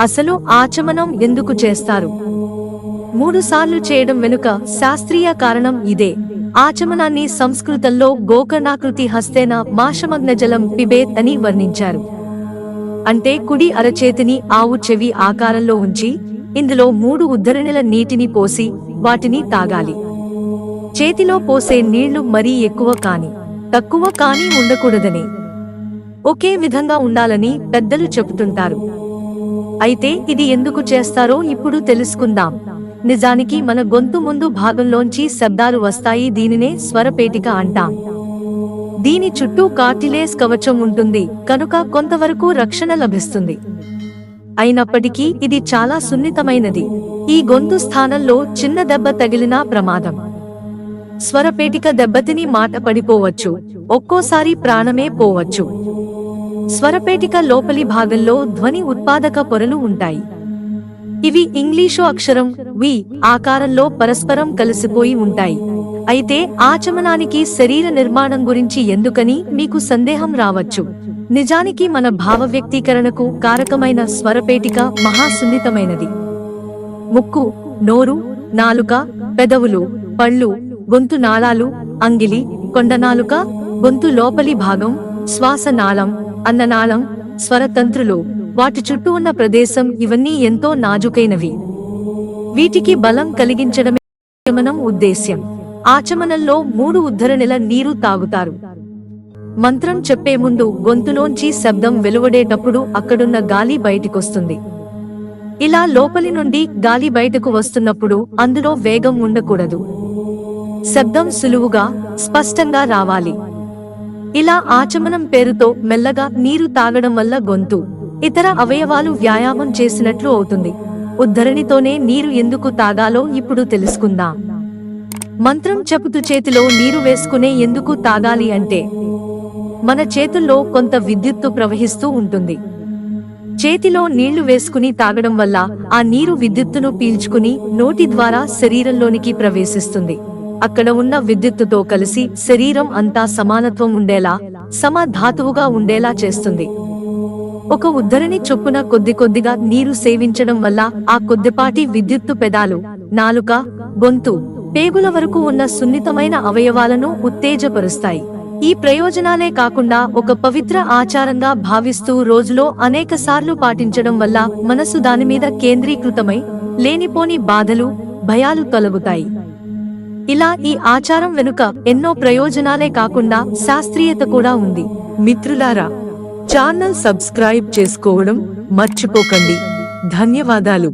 అసలు ఆచమనం ఎందుకు చేస్తారు? మూడు సార్లు చేయడం వెనుక శాస్త్రీయ కారణం ఇదే. ఆచమనాన్ని సంస్కృతంలో గోకర్ణాకృతి హస్తేన మాషమగ్నజలం పిబేత్ అని వర్ణించారు. అంటే కుడి అరచేతిని ఆవు చెవి ఆకారంలో ఉంచి ఇందులో మూడు ఉద్ధరణిల నీటిని పోసి వాటిని తాగాలి. చేతిలో పోసే నీళ్ళు మరీ ఎక్కువ కాని తక్కువ కాని ఉండకూడదని. ఒకే విధంగా ఉండాలని పెద్దలు చెబుతుంటారు. అయితే ఇది ఎందుకు చేస్తారో ఇప్పుడు తెలుసుకుందాం. నిజానికి మన గొంతు ముందు భాగంలోంచి శబ్దాలు వస్తాయి దీనినే స్వరపేటిక అంటాం. దీని చుట్టూ కార్టిలేస్ కవచం ఉంటుంది కనుక కొంతవరకు రక్షణ లభిస్తుంది. అయినప్పటికీ ఇది చాలా సున్నితమైనది. ఈ గొంతు స్థానంలో చిన్న దెబ్బ తగిలినా ప్రమాదం. స్వరపేటిక దెబ్బతిని మాట పడిపోవచ్చు ఒక్కోసారి ప్రాణమే పోవచ్చు. స్వరపేటిక లోపలి భాగంలో ధ్వని ఉత్పాదక పొరలు ఉంటాయి. ఇవి ఇంగ్లీషు అక్షరం వి ఆకారంలో పరస్పరం కలిసిపోయి ఉంటాయి. అయితే ఆచమనానికి శరీర నిర్మాణం గురించి ఎందుకని మీకు సందేహం రావచ్చు. నిజానికి మన భావ వ్యక్తీకరణకు కారకమైన స్వరపేటిక మహాసున్నితమైనది ముక్కు నోరు నాలుక పెదవులు పళ్ళు గొంతు నాళాలు అంగిలి కొండనాలుక గొంతు లోపలి భాగం శ్వాస నాళం అన్ననాళం స్వరతంత్రులు వాటి చుట్టూ ఉన్న ప్రదేశం ఇవన్నీ ఎంతో నాజుకైనవి. వీటికి బలం కలిగించడమే ఆచమనం ఉద్దేశ్యం. ఆచమనంలో మూడు ఉద్ధరణల నీరు తాగుతారు. మంత్రం చెప్పే ముందు గొంతులోంచి శబ్దం వెలువడేటప్పుడు అక్కడున్న గాలి బయటికొస్తుంది. ఇలా లోపలి నుండి గాలి బయటకు వస్తున్నప్పుడు అందులో వేగం ఉండకూడదు. శబ్దం సులువుగా స్పష్టంగా రావాలి. ఇలా ఆచమనం పేరుతో మెల్లగా నీరు తాగడం వల్ల గొంతు ఇతర అవయవాలు వ్యాయామం చేసినట్లు అవుతుంది. ఉద్ధరణితోనే నీరు ఎందుకు తాగాలో ఇప్పుడు తెలుసుకుందాం. మంత్రం చెబుతూ చేతిలో నీరు వేసుకునే ఎందుకు తాగాలి అంటే మన చేతుల్లో కొంత విద్యుత్తు ప్రవహిస్తూ ఉంటుంది. చేతిలో నీళ్ళు వేసుకుని తాగడం వల్ల ఆ నీరు విద్యుత్తును పీల్చుకుని నోటి ద్వారా శరీరంలోనికి ప్రవేశిస్తుంది. అక్కడ ఉన్న విద్యుత్తుతో కలిసి శరీరం అంతా సమానత్వం ఉండేలా సమధాతువుగా ఉండేలా చేస్తుంది. ఒక ఉద్ధరణి చొప్పున కొద్ది కొద్దిగా నీరు సేవించడం వల్ల ఆ కొద్దిపాటి విద్యుత్తు పెదాలు నాలుక గొంతు పేగుల వరకు ఉన్న సున్నితమైన అవయవాలను ఉత్తేజపరుస్తాయి. ఈ ప్రయోజనాలే కాకుండా ఒక పవిత్ర ఆచారంగా భావిస్తూ రోజులో అనేక సార్లు పాటించడం వల్ల మనసు దానిమీద కేంద్రీకృతమై లేనిపోని బాధలు భయాలు తొలగుతాయి. ఇలా ఈ ఆచారం వెనుక ఎన్నో ప్రయోజనాలే కాకుండా శాస్త్రీయత కూడా ఉంది. మిత్రులారా ఛానల్ సబ్స్క్రైబ్ చేసుకోవడం మర్చిపోకండి. ధన్యవాదాలు.